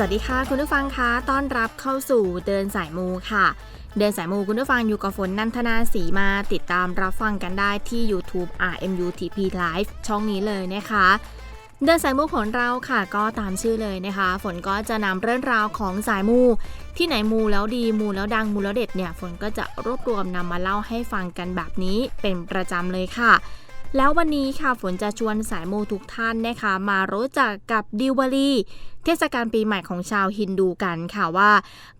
สวัสดีค่ะ คุณผู้ฟังคะต้อนรับเข้าสู่เดินสายมูค่ะ เดินสายมูคุณผู้ฟังอยู่กับฝนนันทนาสีมาติดตามรับฟังกันได้ที่ YouTube RMUTP Live ช่องนี้เลยนะคะ เดินสายมูของเราค่ะก็ตามชื่อเลยนะคะ ฝนก็จะนำเรื่องราวของสายมู ที่ไหนมูแล้วดีมูแล้วดังมูแล้วเด็ดเนี่ยฝนก็จะรวบรวมนำมาเล่าให้ฟังกันแบบนี้เป็นประจำเลยค่ะ แล้ววันนี้ค่ะฝนจะชวนสายมูทุกท่านนะคะ มารู้จักกับดิวาลีเทศกาลปีใหม่ของชาวฮินดูกันค่ะว่า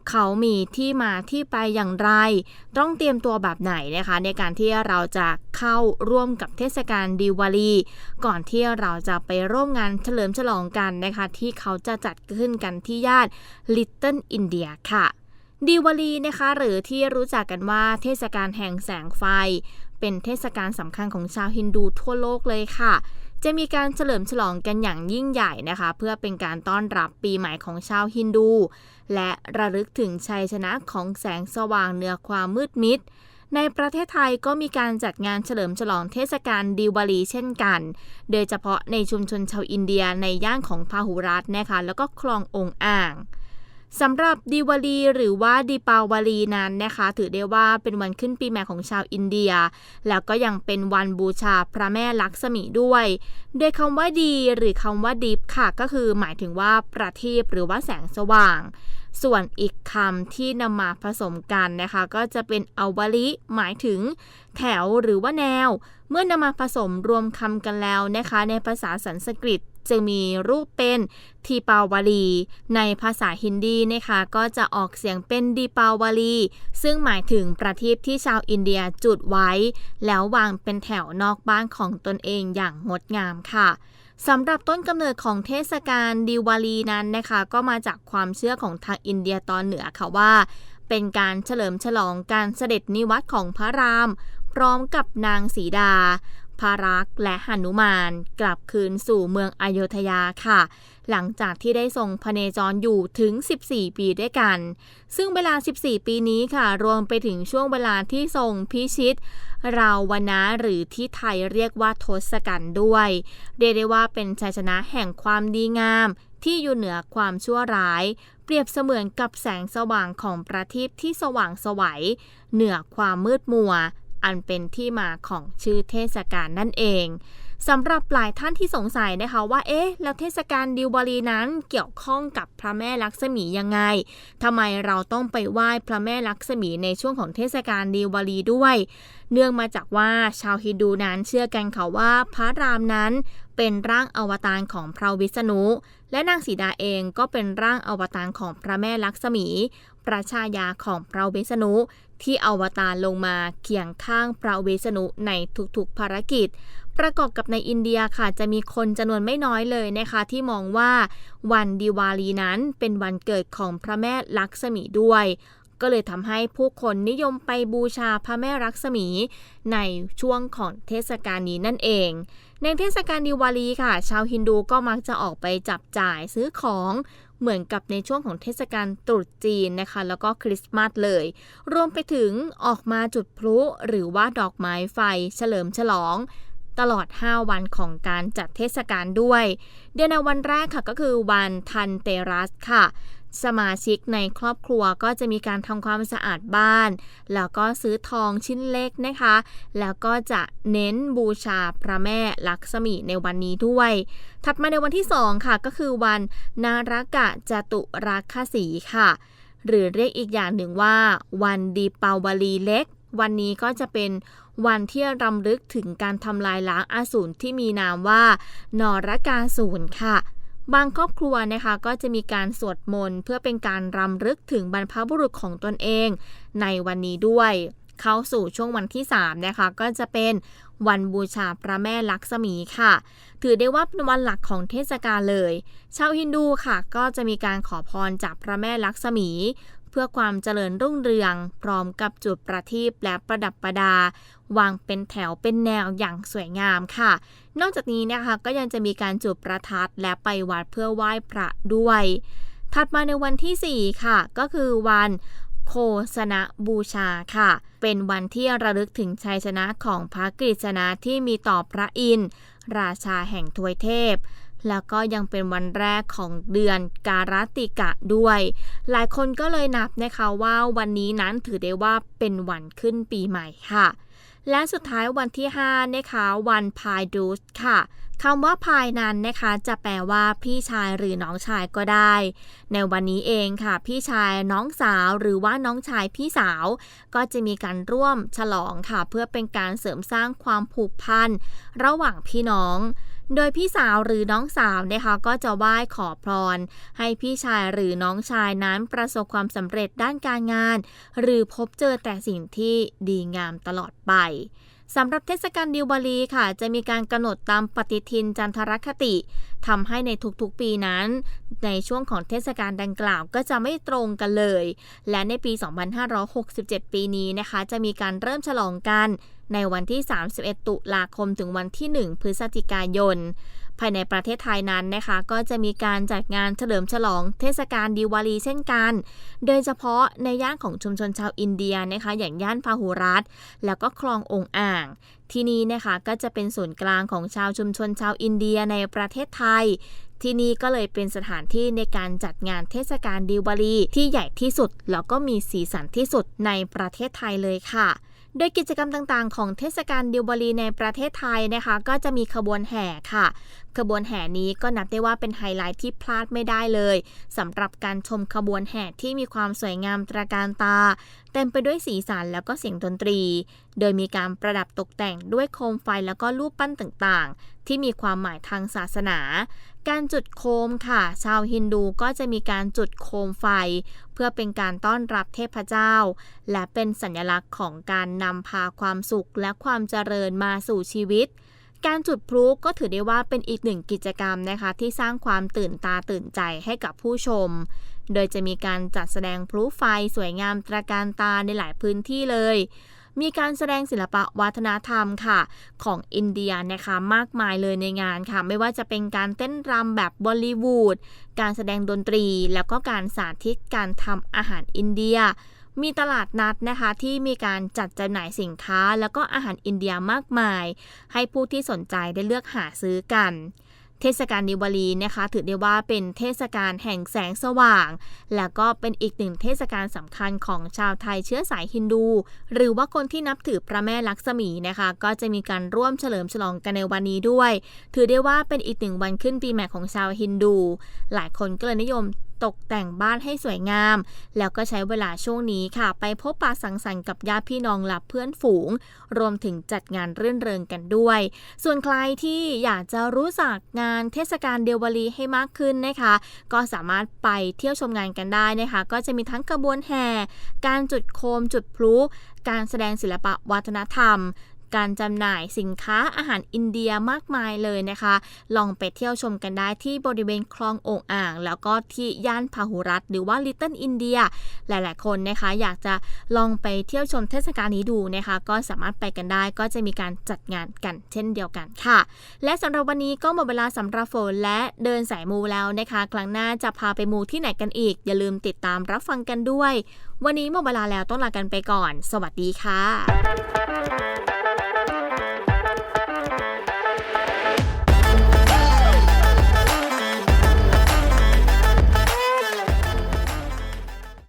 เขามีที่มาที่ไปอย่างไร ต้องเตรียมตัวแบบไหนนะคะ ในการที่เราจะเข้าร่วมกับเทศกาลดิวาลีก่อนที่เราจะไปร่วมงานเฉลิมฉลองกันนะคะ ที่เขาจะจัดขึ้นกันที่ย่านลิตเติ้ลอินเดียค่ะดิวาลีนะคะหรือที่รู้จักกันว่าเทศกาลแห่งแสงไฟ เป็นเทศกาลสำคัญของชาวฮินดูทั่วโลกเลยค่ะ จะมีการเฉลิมฉลองกันอย่างยิ่งใหญ่นะคะ เพื่อเป็นการต้อนรับปีใหม่ของชาวฮินดู และระลึกถึงชัยชนะของแสงสว่างเหนือความมืดมิดในประเทศไทยก็มีการจัดงานเฉลิมฉลองเทศกาลดิวาลีเช่นกัน โดยเฉพาะในชุมชนชาวอินเดียในย่านของพาหุรัตน์นะคะ แล้วก็คลององอ่าง สำหรับดิวาลีหรือว่าดิปาวาลีนั้นนะคะ ถือได้ว่าเป็นวันขึ้นปีใหม่ของชาวอินเดีย แล้วก็ยังเป็นวันบูชาพระแม่ลักษมีด้วย โดยคำว่าดีหรือคำว่าดิฟค่ะ ก็คือหมายถึงว่าประทีปหรือว่าแสงสว่าง ส่วนอีกคำที่นำมาผสมกันนะคะ ก็จะเป็นอวลิหมายถึง แถวหรือว่าแนว เมื่อนำมาผสมรวมคำกันแล้วนะคะ ในภาษาสันสกฤต จะมีรูปเป็นทีปาวลี ในภาษาฮินดีนะคะก็จะออกเสียงเป็นดีปาวลี ซึ่งหมายถึงประทีปที่ชาวอินเดียจุดไว้ แล้ววางเป็นแถวนอกบ้านของตนเองอย่างงดงามค่ะสำหรับต้นกำเนิดของเทศกาลดิวาลีนั้นนะคะ ก็มาจากความเชื่อของทางอินเดียตอนเหนือค่ะว่า เป็นการเฉลิมฉลองการเสด็จนิวัตของพระราม พร้อมกับนางสีดา พารักษ์และหนุมานกลับคืนสู่เมืองอโยธยาค่ะ หลังจากที่ได้ทรงพเนจรอยู่ถึง 14 ปีด้วยกัน ซึ่งเวลา 14 ปีนี้ค่ะ รวมไปถึงช่วงเวลาที่ทรงพิชิต ราวนะหรือที่ไทยเรียกว่าทศกัณฐ์ด้วย เรียกได้ว่าเป็นชัยชนะแห่งความดีงามที่อยู่เหนือความชั่วร้าย เปรียบเสมือนกับแสงสว่างของประทีปที่สว่างสวัย เหนือความมืดมัว อันเป็นที่มาของชื่อเทศกาลนั่นเองสำหรับหลายท่านที่สงสัยนะคะว่าเอ๊ะแล้วเทศกาลดิวบารีนั้นเกี่ยวข้องกับพระแม่ลักษมียังไงทำไมเราต้องไปไหว้พระแม่ลักษมีในช่วงของเทศกาลดิวบารีด้วย เนื่องมาจากว่าชาวฮินดูนั้นเชื่อกันค่ะว่าพระรามนั้น เป็นร่างอวตารของพระวิษณุ และนางสีดาเองก็เป็นร่างอวตารของพระแม่ลักษมี ประชายาของพระวิษณุ ที่อวตารลงมาเคียงข้างพระวิษณุในทุกๆภารกิจ ประกอบกับในอินเดียค่ะจะมีคนจำนวนไม่น้อยเลยนะคะ ที่มองว่าวันดิวาลีนั้นเป็นวันเกิดของพระแม่ลักษมีด้วยก็เลยทำให้ผู้คนนิยมไปบูชาพระแม่ลักษมีในช่วงของเทศกาลนี้นั่นเอง ในเทศกาลดิวาลีค่ะ ชาวฮินดูก็มักจะออกไปจับจ่ายซื้อของเหมือนกับในช่วงของเทศกาลตรุษจีนนะคะ แล้วก็คริสต์มาสเลย รวมไปถึงออกมาจุดพลุหรือว่าดอกไม้ไฟเฉลิมฉลอง ตลอด 5 วันของการจัดเทศกาลด้วย เดือนในวันแรกค่ะก็คือวันทันเตรัสค่ะ สมาชิกในครอบครัวก็จะมีการทำความสะอาดบ้าน แล้วก็ซื้อทองชิ้นเล็กนะคะ แล้วก็จะเน้นบูชาพระแม่ลักษมีในวันนี้ด้วย ถัดมาในวันที่ 2 ค่ะ ก็คือวันนารกะจตุราคสีค่ะ หรือเรียกอีกอย่างหนึ่งว่า วันดีปาวลีเล็ก วันนี้ก็จะเป็นวันที่รำลึกถึงการทำลายล้างอาสูรที่มีนามว่านรกาสูรค่ะ บางครอบครัวนะคะก็จะมีการสวดมนต์เพื่อเป็นการรำลึกถึงบรรพบุรุษของตนเองในวันนี้ด้วย เข้าสู่ช่วงวันที่ 3 นะคะ ก็จะเป็นวันบูชาพระแม่ลักษมีค่ะ ถือได้ว่าเป็นวันหลักของเทศกาลเลย ชาวฮินดูค่ะ ก็จะมีการขอพรจากพระแม่ลักษมี พื่อความเจริญรุ่งเรือง พร้อมกับจุดประทีปและประดับประดา วางเป็นแถวเป็นแนวอย่างสวยงามค่ะ นอกจากนี้นะคะก็ยังจะมีการจุดประทัดและไปวัดเพื่อไหว้พระด้วย ถัดมาในวันที่ 4 ค่ะ ก็คือวันโคสนะบูชาค่ะ เป็นวันที่ระลึกถึงชัยชนะของพระกฤษณะที่มีต่อพระอินทร์ราชาแห่งทวยเทพ แล้วก็ยังเป็นวันแรกของเดือนการัติกะด้วย หลายคนก็เลยนับนะคะว่าวันนี้นั้นถือได้ว่าเป็นวันขึ้นปีใหม่ค่ะ และสุดท้ายวันที่5นะคะวันพายดูสค่ะ คำว่าพายนั้นนะคะ จะแปลว่าพี่ชายหรือน้องชายก็ได้ ในวันนี้เองค่ะ พี่ชายน้องสาวหรือว่าน้องชายพี่สาว ก็จะมีการร่วมฉลองค่ะ เพื่อเป็นการเสริมสร้างความผูกพันระหว่างพี่น้องโดยพี่สาวหรือน้องสาวนะคะก็จะไหว้ขอพร ให้พี่ชายหรือน้องชายนั้นประสบความสำเร็จด้านการงาน หรือพบเจอแต่สิ่งที่ดีงามตลอดไป สำหรับเทศกาลดิวบาลีค่ะ จะมีการกำหนดตามปฏิทินจันทรคติทำให้ในทุกๆปีนั้น ในช่วงของเทศกาลดังกล่าวก็จะไม่ตรงกันเลย และในปี 2567 ปีนี้นะคะ จะมีการเริ่มฉลองกันในวันที่ 31 ตุลาคมถึงวันที่ 1 พฤศจิกายน ภายในประเทศไทยนั้นนะคะ ก็จะมีการจัดงานเฉลิมฉลองเทศกาลดิวาลีเช่นกัน โดยเฉพาะในย่านของชุมชนชาวอินเดียนะคะ อย่างย่านพาหุรัตแล้วก็คลององอ่าง ที่นี่นะคะก็จะเป็นศูนย์กลางของชาวชุมชนชาวอินเดียในประเทศไทยที่นี่ก็เลยเป็นสถานที่ในการจัดงานเทศกาลดิวบาลีที่ใหญ่ที่สุด แล้วก็มีสีสันที่สุดในประเทศไทยเลยค่ะโดยกิจกรรมต่างๆ ของเทศกาลดิวบาลีในประเทศไทยนะคะ ก็จะมีขบวนแห่ค่ะ ขบวนแห่นี้ก็นับได้ว่าเป็นไฮไลท์ที่พลาดไม่ได้เลยสำหรับการชมขบวนแห่ที่มีความสวยงามตระการตา เต็มไปด้วยสีสันแล้วก็เสียงดนตรี โดยมีการประดับตกแต่งด้วยโคมไฟแล้วก็รูปปั้นต่างๆ ที่มีความหมายทางศาสนา การจุดโคมค่ะ ชาวฮินดูก็จะมีการจุดโคมไฟ เพื่อเป็นการต้อนรับเทพเจ้า และเป็นสัญลักษณ์ของการนำพาความสุขและความเจริญมาสู่ชีวิต การจุดพลุก็ถือได้ว่าเป็นอีกหนึ่งกิจกรรมนะคะที่สร้างความตื่นตาตื่นใจให้กับผู้ชม โดยจะมีการจัดแสดงพลุไฟสวยงามตระการตาในหลายพื้นที่เลย มีการแสดงศิลปะวัฒนธรรมค่ะของอินเดียนะคะมากมายเลยในงานค่ะ ไม่ว่าจะเป็นการเต้นรำแบบบอลลีวูด การแสดงดนตรี แล้วก็การสาธิตการทำอาหารอินเดีย มีตลาดนัดนะคะที่มีการจัดจำหน่ายสินค้า แล้วก็อาหารอินเดียมากมาย ให้ผู้ที่สนใจได้เลือกหาซื้อกัน เทศกาลดิวาลีนะคะ ถือได้ว่าเป็นเทศกาลแห่งแสงสว่าง และก็เป็นอีกหนึ่งเทศกาลสำคัญของชาวไทยเชื้อสายฮินดู หรือว่าคนที่นับถือพระแม่ลักษมีนะคะ ก็จะมีการร่วมเฉลิมฉลองกันในวันนี้ด้วย ถือได้ว่าเป็นอีกหนึ่งวันขึ้นปีใหม่ของชาวฮินดู หลายคนก็เลยนิยม ตกแต่งบ้านให้สวยงาม แล้วก็ใช้เวลาช่วงนี้ค่ะ ไปพบปะสังสรรค์กับญาติพี่น้องและเพื่อนฝูง รวมถึงจัดงานรื่นเริงกันด้วย ส่วนใครที่อยากจะรู้จักงานเทศกาลเดวาลีให้มากขึ้นนะคะ ก็สามารถไปเที่ยวชมงานกันได้นะคะ ก็จะมีทั้งกระบวนแห่ การจุดโคมจุดพลุการแสดงศิลปะวัฒนธรรม การจำหน่ายสินค้าอาหารอินเดียมากมายเลยนะคะ ลองไปเที่ยวชมกันได้ที่บริเวณคลองโอ่งอ่าง แล้วก็ที่ย่านพาหุรัตหรือว่าลิตเติ้ลอินเดียหลาย ๆ คนนะคะ อยากจะลองไปเที่ยวชมเทศกาลนี้ดูนะคะ ก็สามารถไปกันได้ก็จะมีการจัดงานกันเช่นเดียวกันค่ะ และสำหรับวันนี้ก็หมดเวลาสำหรับฝนและเดินสายมูแล้วนะคะ ครั้งหน้าจะพาไปมูที่ไหนกันอีก อย่าลืมติดตามรับฟังกันด้วย วันนี้หมดเวลาแล้วต้องลากันไปก่อน สวัสดีค่ะ